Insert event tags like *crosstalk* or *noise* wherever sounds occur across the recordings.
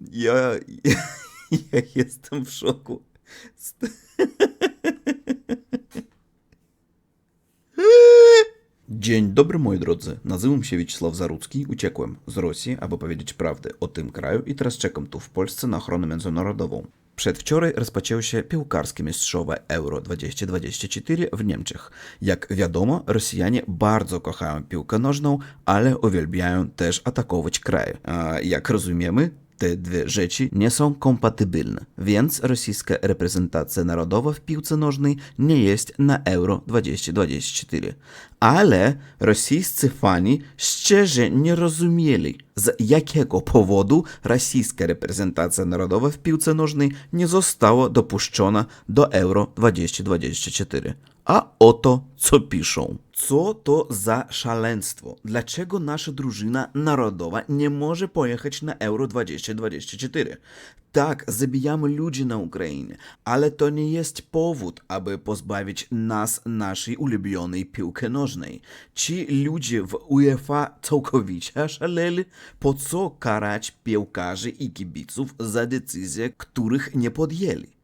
Ja, ja jestem w szoku. Dzień dobry moi drodzy, nazywam się Wiesław Zarudzki, uciekłem z Rosji, aby powiedzieć prawdę o tym kraju i teraz czekam tu w Polsce na ochronę międzynarodową. Przedwczoraj rozpoczęło się piłkarskie mistrzowe Euro 2024 w Niemczech. Jak wiadomo, Rosjanie bardzo kochają piłkę nożną, ale uwielbiają też atakować kraje. A jak rozumiemy, te dwie rzeczy nie są kompatybilne, więc rosyjska reprezentacja narodowa w piłce nożnej nie jest na Euro 2024. Ale rosyjscy fani szczerze nie rozumieli, z jakiego powodu rosyjska reprezentacja narodowa w piłce nożnej nie została dopuszczona do Euro 2024. A oto co piszą. Co to za szaleństwo? Dlaczego nasza drużyna narodowa nie może pojechać na Euro 2024? Tak, zabijamy ludzi na Ukrainie, ale to nie jest powód, aby pozbawić nas naszej ulubionej piłki nożnej. Ci ludzie w UEFA całkowicie *laughs* szaleli. Po co karać piłkarzy i kibiców za decyzje, których nie podjęli?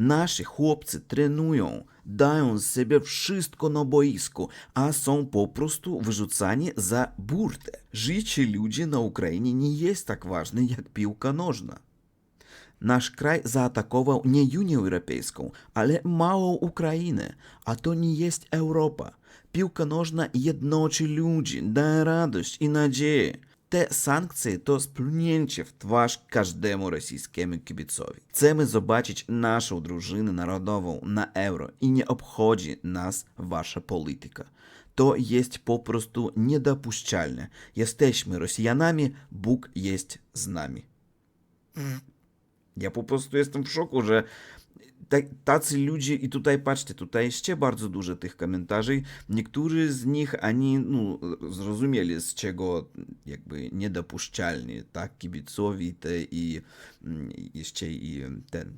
Nasi chłopcy trenują, dają z siebie wszystko na boisku, a są po prostu wyrzucani za burtę. Życie ludzi na Ukrainie nie jest tak ważne jak piłka nożna. Nasz kraj zaatakował nie Unię Europejską, ale małą Ukrainę, a to nie jest Europa. Piłka nożna jednoczy ludzi, daje radość i nadzieję. Te sankcje to splunięcie w twarz każdemu rosyjskiemu kibicowi. Chcemy zobaczyć naszą drużynę narodową na euro i nie obchodzi nas wasza polityka. To jest po prostu niedopuszczalne. Jesteśmy Rosjanami, Bóg jest z nami. Ja po prostu jestem w szoku, że ta- tacy ludzie, i tutaj patrzcie, tutaj jeszcze bardzo dużo tych komentarzy. Niektórzy z nich ani no, zrozumieli, z czego jakby niedopuszczalnie, tak, kibicowi te i mm, i jeszcze i ten,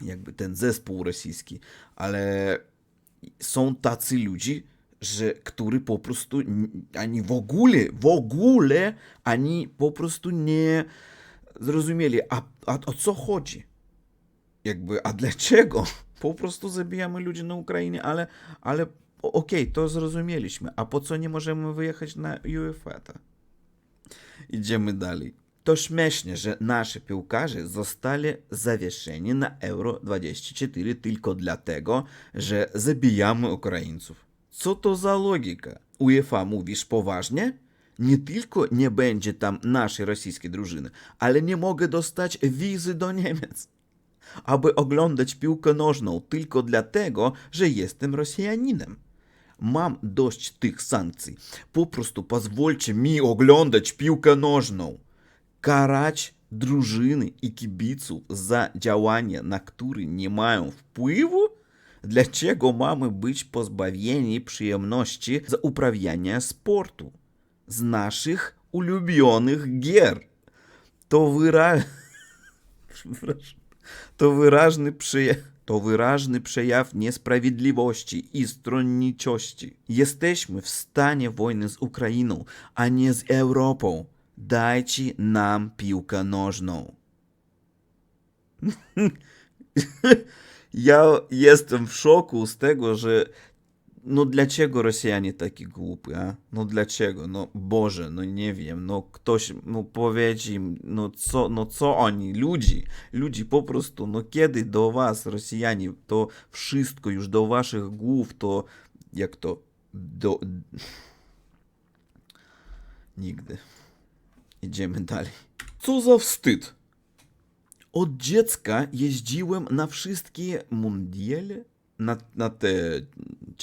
jakby ten zespół rosyjski, ale są tacy ludzie, że który po prostu ani w ogóle, w ogóle ani po prostu nie zrozumieli, a, a o co chodzi? Jakby, a dlaczego? Po prostu zabijamy ludzi na Ukrainie, ale, ale okej, to zrozumieliśmy. A po co nie możemy wyjechać na UEFA? Idziemy dalej. To śmiesznie, że nasi piłkarze zostali zawieszeni na Euro 24 tylko dlatego, że zabijamy Ukraińców. Co to za logika? UEFA mówisz poważnie? Nie tylko nie będzie tam naszej rosyjskiej drużyny, ale nie mogę dostać wizy do Niemiec aby oglądać piłkę nożną tylko dlatego, że jestem Rosjaninem. Mam dość tych sankcji. Po prostu pozwólcie mi oglądać piłkę nożną. Karać drużyny i kibiców za działania, na które nie mają wpływu? Dlaczego mamy być pozbawieni przyjemności z uprawiania sportu? Z naszych ulubionych gier. To wyraźnie... *laughs* Przepraszam. To wyraźny, to wyraźny przejaw niesprawiedliwości i stronniczości. Jesteśmy w stanie wojny z Ukrainą, a nie z Europą. Dajcie nam piłkę nożną. *laughs* ja jestem w szoku z tego, że no dlaczego Rosjanie taki głupi, a? No dlaczego? No Boże, no nie wiem, no ktoś, no powiedz im, no co, no co oni, ludzi, ludzi po prostu, no kiedy do was, Rosjanie, to wszystko już do waszych głów, to jak to, do... Nigdy. Idziemy dalej. Co za wstyd! Od dziecka jeździłem na wszystkie mundiale, na, na te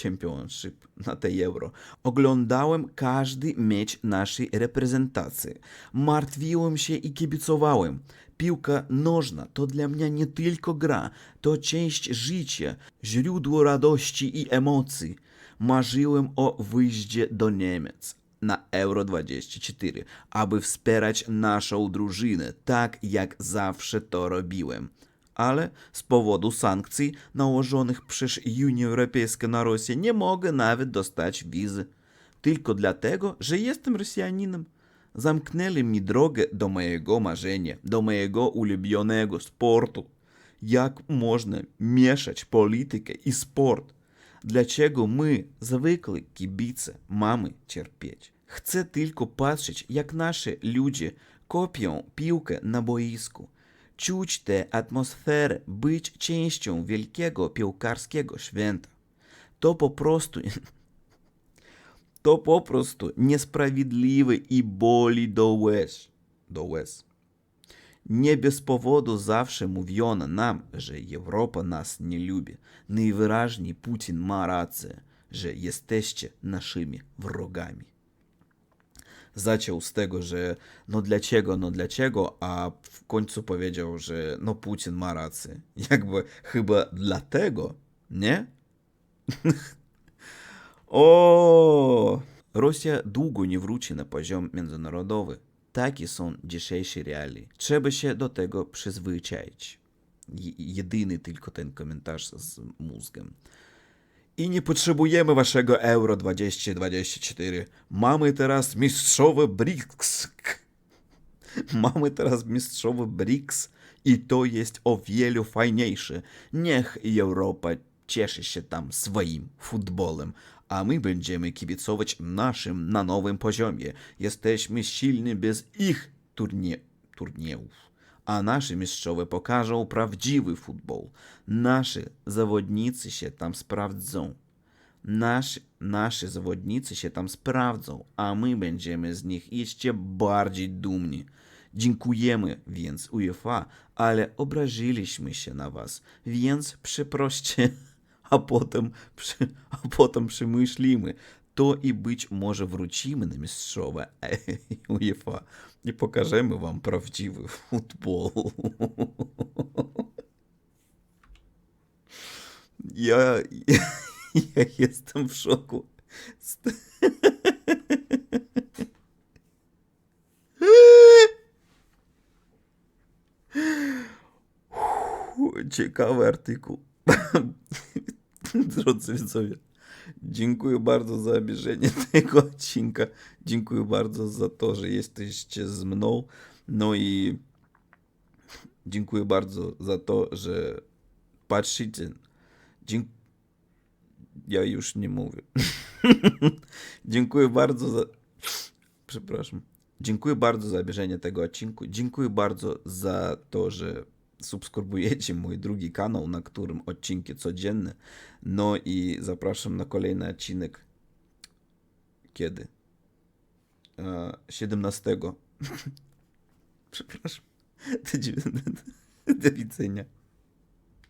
championship, na te euro. Oglądałem każdy mecz naszej reprezentacji. Martwiłem się i kibicowałem. Piłka nożna to dla mnie nie tylko gra, to część życia, źródło radości i emocji. Marzyłem o wyjeździe do Niemiec na Euro 24, aby wspierać naszą drużynę, tak jak zawsze to robiłem. Ale z powodu sankcji nałożonych przez Unię Europejską na Rosję nie mogę nawet dostać wizy. Tylko dlatego, że jestem Rosjaninem. Zamknęli mi drogę do mojego marzenia, do mojego ulubionego sportu. Jak można mieszać politykę i sport? Dlaczego my, zwykli kibice, mamy cierpieć? Chcę tylko patrzeć, jak nasze ludzie kopią piłkę na boisku. Czuć tę atmosferę, być częścią wielkiego piłkarskiego święta. To po prostu *laughs* to po prostu niesprawiedliwe i boli do łez. Do łez. Nie bez powodu zawsze mówiono nam, że Europa nas nie lubi. Najwyraźniej Putin ma rację, że jesteście naszymi wrogami. Zaczął z tego, że no dlaczego, no dlaczego, a w końcu powiedział, że no Putin ma rację. *laughs* Jakby chyba dlatego, nie? *laughs* O, Rosja długo nie wróci na poziom międzynarodowy. Takie są dzisiejsze realia. Trzeba się do tego przyzwyczaić. Je- Jedyny tylko ten komentarz z mózgiem. I nie potrzebujemy waszego Euro 2024. Mamy teraz mistrzowe BRICS. *laughs* Mamy teraz mistrzowe BRICS i to jest o wiele fajniejsze. Niech Europa cieszy się tam swoim futbolem, a my będziemy kibicować naszym na nowym poziomie. Jesteśmy silni bez ich turnie turniejów. A nasi mistrzowie pokażą prawdziwy futbol. Nasi zawodnicy się tam sprawdzą. Nasi, nasi zawodnicy się tam sprawdzą, a my będziemy z nich jeszcze bardziej dumni. Dziękujemy więc UEFA, ale obrażyliśmy się na was, więc przeproście, *laughs* a potem, przy, a potem przemyślimy to i być może wrócimy na mistrzowe UEFA i pokażemy wam prawdziwy futbol. Ja, ja jestem w szoku. Z- Ciekawy artykuł. Drodzy widzowie, dziękuję bardzo za obejrzenie *laughs* tego odcinka. Dziękuję bardzo za to, że jesteście z mną. No i dziękuję bardzo za to, że patrzycie. Dziękuję. Ja już nie mówię. *laughs* Dziękuję bardzo za. Przepraszam. Dziękuję bardzo za obejrzenie tego odcinku. Dziękuję bardzo za to, że subskrybujecie mój drugi kanał, na którym odcinki codzienne. No i zapraszam na kolejny odcinek. Kiedy? E, 17. *laughs* Przepraszam. Do, dziewię- do widzenia.